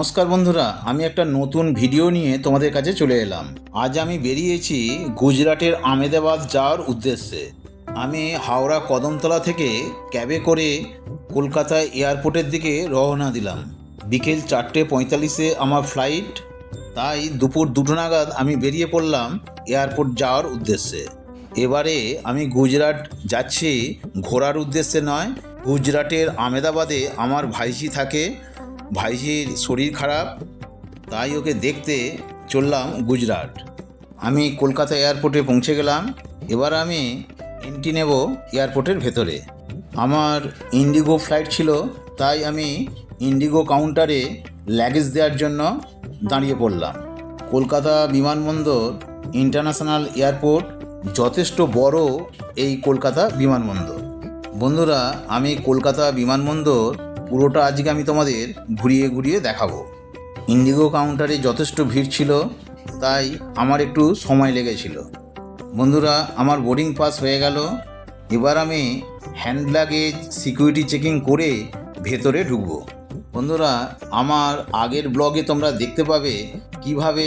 নমস্কার বন্ধুরা, আমি একটা নতুন ভিডিও নিয়ে তোমাদের কাছে চলে এলাম। আজ আমি বেরিয়েছি গুজরাটের আমেদাবাদ যাওয়ার উদ্দেশ্যে। আমি হাওড়া কদমতলা থেকে ক্যাবে করে কলকাতা এয়ারপোর্টের দিকে রওনা দিলাম। বিকেল চারটে পঁয়তাল্লিশে আমার ফ্লাইট, তাই দুপুর দুটো নাগাদ আমি বেরিয়ে পড়লাম এয়ারপোর্ট যাওয়ার উদ্দেশ্যে। এবারে আমি গুজরাট যাচ্ছি, ঘোরার উদ্দেশ্যে নয়, গুজরাটের আমেদাবাদে আমার ভাইঝি থাকে ভাইঝির শরীর খারাপ, তাই ওকে দেখতে চললাম গুজরাট। আমি কলকাতা এয়ারপোর্টে পৌঁছে গেলাম, এবার আমি এন্ট্রি নেব এয়ারপোর্টের ভেতরে। আমার ইন্ডিগো ফ্লাইট ছিল, তাই আমি ইন্ডিগো কাউন্টারে লাগেজ দেওয়ার জন্য দাঁড়িয়ে পড়লাম। কলকাতা বিমানবন্দর ইন্টারন্যাশনাল এয়ারপোর্ট যথেষ্ট বড় এই কলকাতা বিমানবন্দর। বন্ধুরা, আমি কলকাতা বিমানবন্দর পুরোটা আজকে আমি তোমাদের ঘুরিয়ে ঘুরিয়ে দেখাবো। ইন্ডিগো কাউন্টারে যথেষ্ট ভিড় ছিল, তাই আমার একটু সময় লেগেছিল। বন্ধুরা, আমার বোর্ডিং পাস হয়ে গেল। এবার আমি হ্যান্ড লাগেজ সিকিউরিটি চেকিং করে ভেতরে ঢুকবো। বন্ধুরা, আমার আগের ব্লগে তোমরা দেখতে পাবে কীভাবে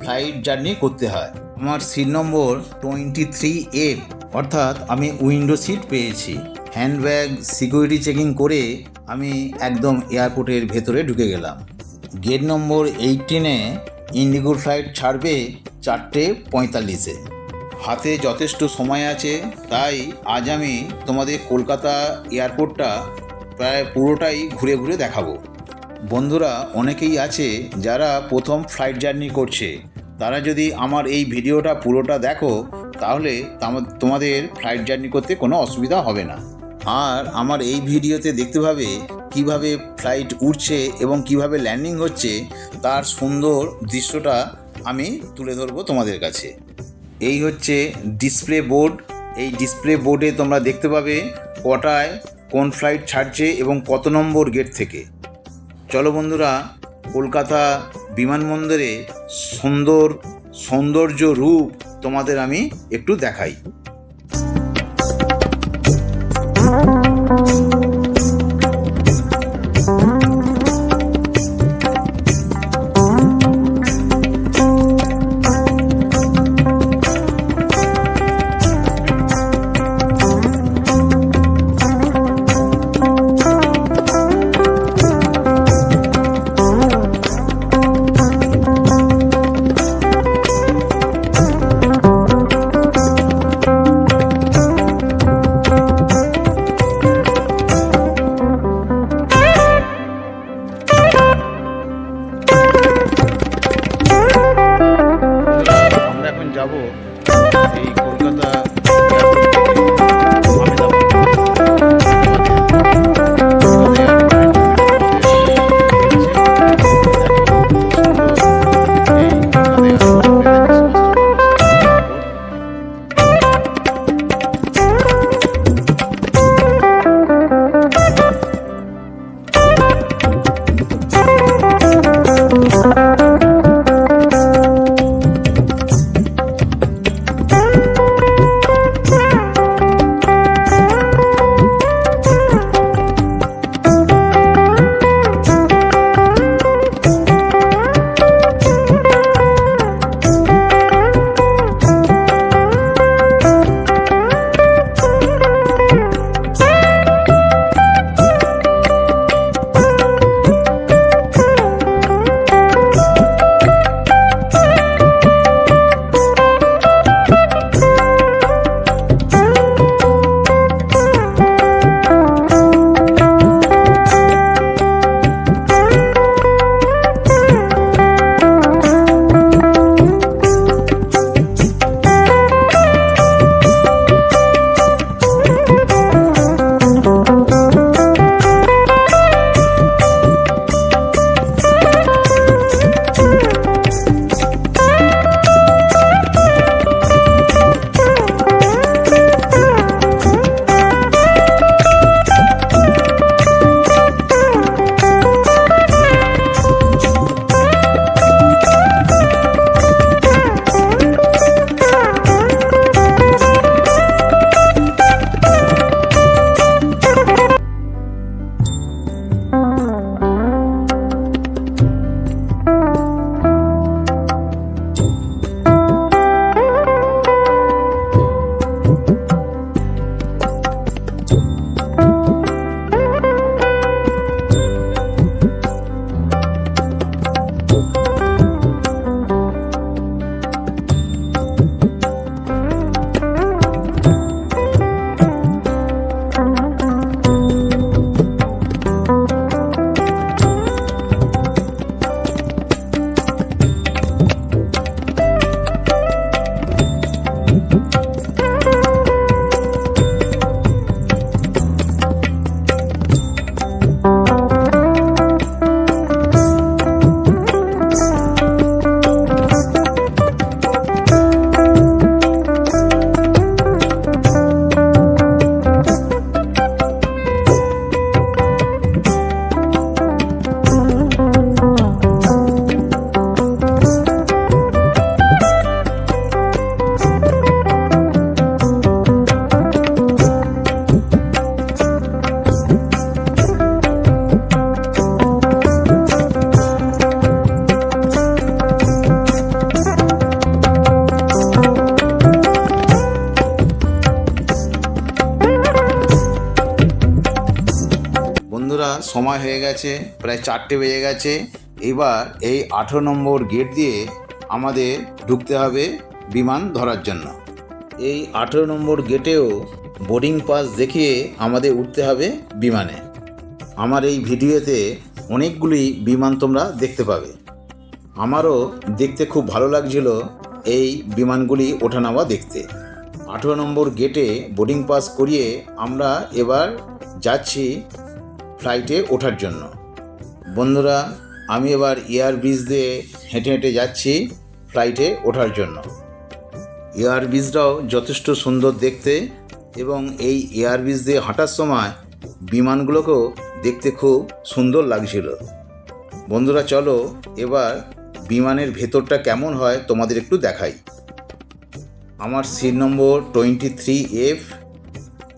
ফ্লাইট জার্নি করতে হয়। আমার seat number twenty three F অর্থাৎ আমি উইন্ডো সিট পেয়েছি। হ্যান্ডব্যাগ সিকিউরিটি চেকিং করে আমি একদম এয়ারপোর্টের ভেতরে ঢুকে গেলাম। গেট নম্বর এইটিনে ইন্ডিগো ফ্লাইট ছাড়বে চারটে পঁয়তাল্লিশে। হাতে যথেষ্ট সময় আছে, তাই আজ আমি তোমাদের কলকাতা এয়ারপোর্টটা প্রায় পুরোটাই ঘুরে ঘুরে দেখাবো। বন্ধুরা, অনেকেই আছে যারা প্রথম ফ্লাইট জার্নি করছে। তারা যদি আমার এই ভিডিওটা পুরোটা দেখো, তাহলে তোমাদের ফ্লাইট জার্নি করতে কোনো অসুবিধা হবে না। আর আমার এই ভিডিওতে দেখতে পাবে কীভাবে ফ্লাইট উঠছে এবং কীভাবে ল্যান্ডিং হচ্ছে, তার সুন্দর দৃশ্যটা আমি তুলে ধরবো তোমাদের কাছে। এই হচ্ছে ডিসপ্লে বোর্ড এই ডিসপ্লে বোর্ডে তোমরা দেখতে পাবে কটায় কোন ফ্লাইট ছাড়ছে এবং কত নম্বর গেট থেকে। চলো বন্ধুরা, কলকাতা বিমানবন্দরে সুন্দর সৌন্দর্য রূপ তোমাদের আমি একটু দেখাই। সময় হয়ে গেছে, প্রায় চারটে বেজে গেছে। এবার এই আঠেরো নম্বর গেট দিয়ে আমাদের ঢুকতে হবে বিমান ধরার জন্য। এই আঠেরো নম্বর গেটেও বোর্ডিং পাস দেখিয়ে আমাদের উঠতে হবে বিমানে। আমার এই ভিডিওতে অনেকগুলি বিমান তোমরা দেখতে পাবে। আমারও দেখতে খুব ভালো লাগছিল এই বিমানগুলি ওঠানামা দেখতে। আঠেরো নম্বর গেটে বোর্ডিং পাস করিয়ে আমরা এবার যাচ্ছি ফ্লাইটে ওঠার জন্য। বন্ধুরা, আমি এবার এয়ার ব্রিজ দিয়ে হেঁটে হেঁটে যাচ্ছি ফ্লাইটে ওঠার জন্য। এয়ার ব্রিজটাও যথেষ্ট সুন্দর দেখতে এবং এই এয়ার ব্রিজ দিয়ে হাঁটার সময় বিমানগুলোকেও দেখতে খুব সুন্দর লাগছিল। বন্ধুরা, চলো এবার বিমানের ভেতরটা কেমন হয় তোমাদের একটু দেখাই। আমার seat number twenty three F.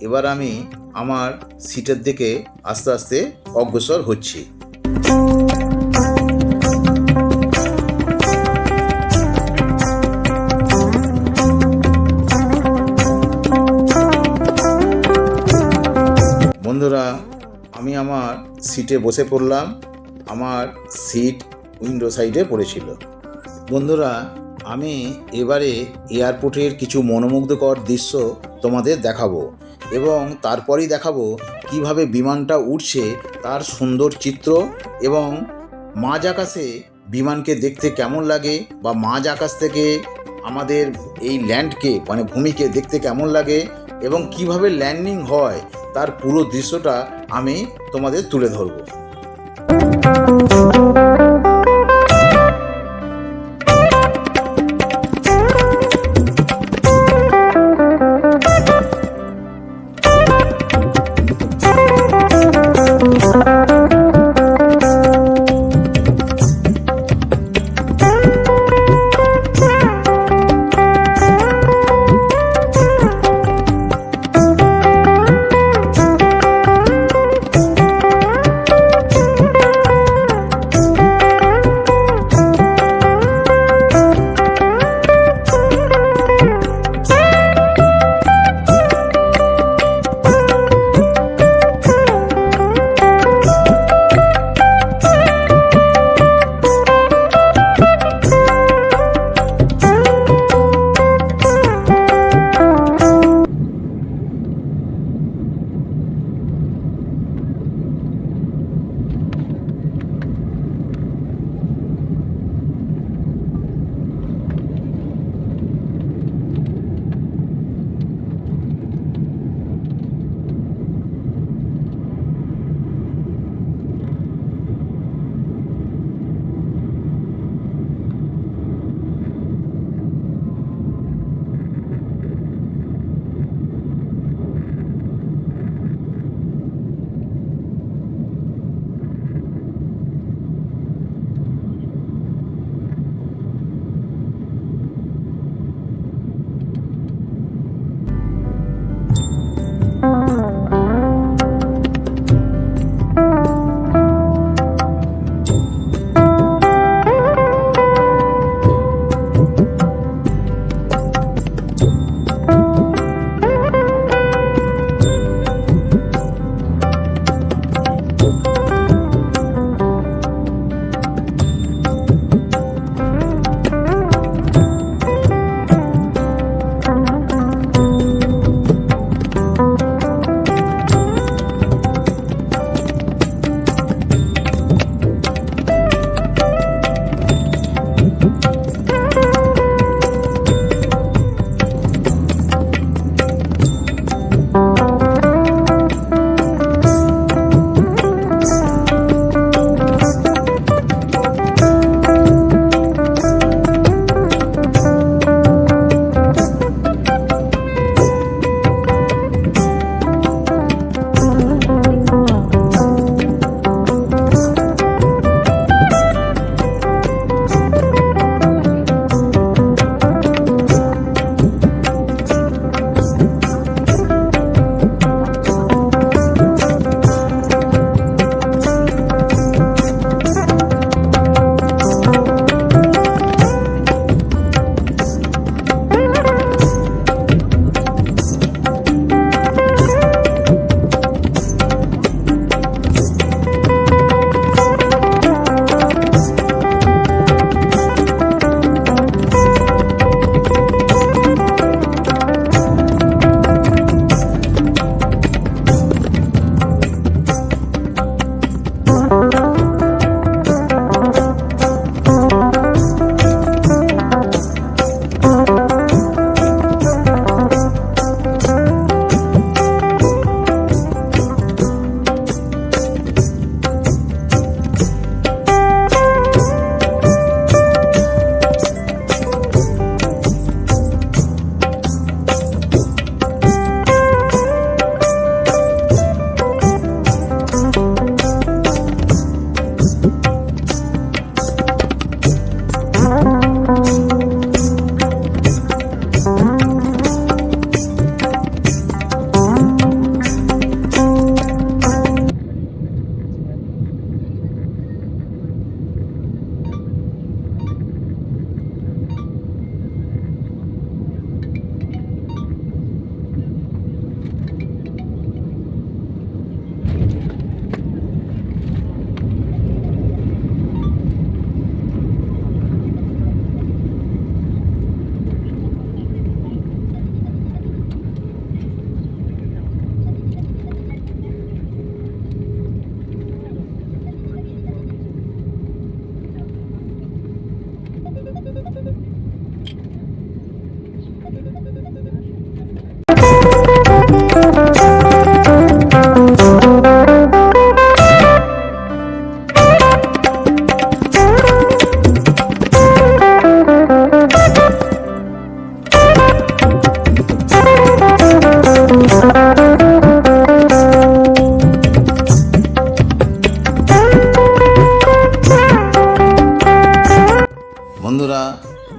এবার আমি আমার সিটের দিকে আস্তে আস্তে অগ্রসর হচ্ছি। বন্ধুরা, আমি আমার সিটে বসে পড়লাম। আমার সিট উইন্ডো সাইডে পড়েছিল। বন্ধুরা, আমি এবারে এয়ারপোর্টের কিছু মনোমুগ্ধকর দৃশ্য তোমাদের দেখাবো। এবং তারপরেই দেখাবো কীভাবে বিমানটা উঠছে তার সুন্দর চিত্র এবং মাঝ আকাশে বিমানকে দেখতে কেমন লাগে বা মাঝ আকাশ থেকে আমাদের এই ল্যান্ডকে মানে ভূমিকে দেখতে কেমন লাগে এবং কীভাবে ল্যান্ডিং হয় তার পুরো দৃশ্যটা আমি তোমাদের তুলে ধরবো।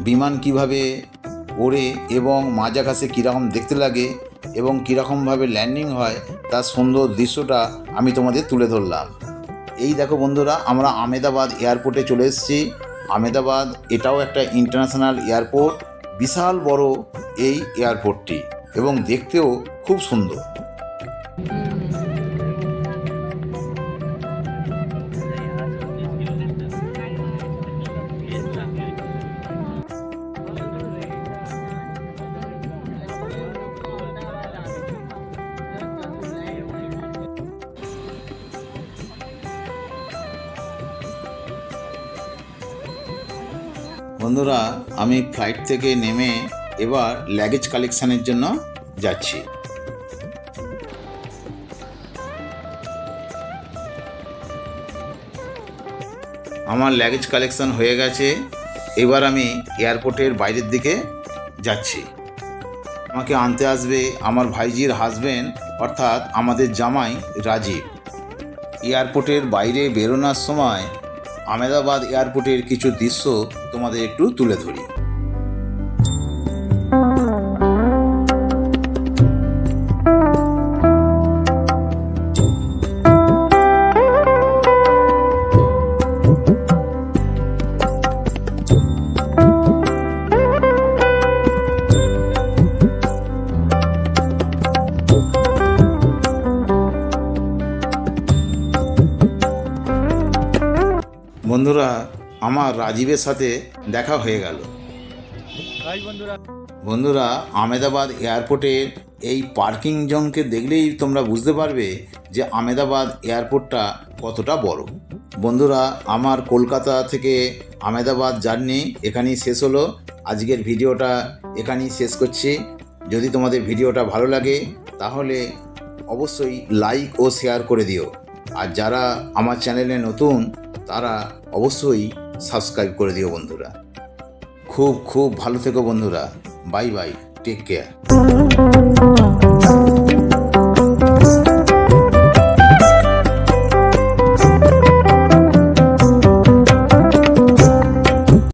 বিমান কীভাবে ওড়ে এবং মাঝ আকাশে কীরকম দেখতে লাগে এবং কীরকমভাবে ল্যান্ডিং হয়, তার সুন্দর দৃশ্যটা আমি তোমাদের তুলে ধরলাম। এই দেখো বন্ধুরা, আমরা আমেদাবাদ এয়ারপোর্টে চলে এসেছি। আমেদাবাদ এটাও একটা ইন্টারন্যাশনাল এয়ারপোর্ট, বিশাল বড় এই এয়ারপোর্টটি এবং দেখতেও খুব সুন্দর। বন্ধুরা, আমি ফ্লাইট থেকে নেমে এবার ল্যাগেজ কালেকশানের জন্য যাচ্ছি। আমার ল্যাগেজ কালেকশন হয়ে গেছে, এবার আমি এয়ারপোর্টের বাইরের দিকে যাচ্ছি। আমাকে আনতে আসবে আমার ভাইজির হাজবেন্ড অর্থাৎ আমাদের জামাই রাজীব। এয়ারপোর্টের বাইরে বেরোনোর সময় আমেদাবাদ এয়ারপোর্টের কিছু দৃশ্য তোমাদের একটু তুলে ধরি। বন্ধুরা আমার রাজীবের সাথে দেখা হয়ে গেল। বন্ধুরা। আমেদাবাদ এয়ারপোর্টের এই পার্কিং জোনকে দেখলেই তোমরা বুঝতে পারবে যে আমেদাবাদ এয়ারপোর্টটা কতটা বড়। বন্ধুরা আমার কলকাতা থেকে আমেদাবাদ জার্নি এখানেই শেষ হলো। আজকের ভিডিওটা এখানেই শেষ করছি। যদি তোমাদের ভিডিওটা ভালো লাগে তাহলে অবশ্যই লাইক ও শেয়ার করে দিও। আর যারা আমার চ্যানেলে নতুন তারা অবশ্যই সাবস্ক্রাইব করে দিও বন্ধুরা। খুব খুব ভালো থেকো বন্ধুরা। Bye bye take care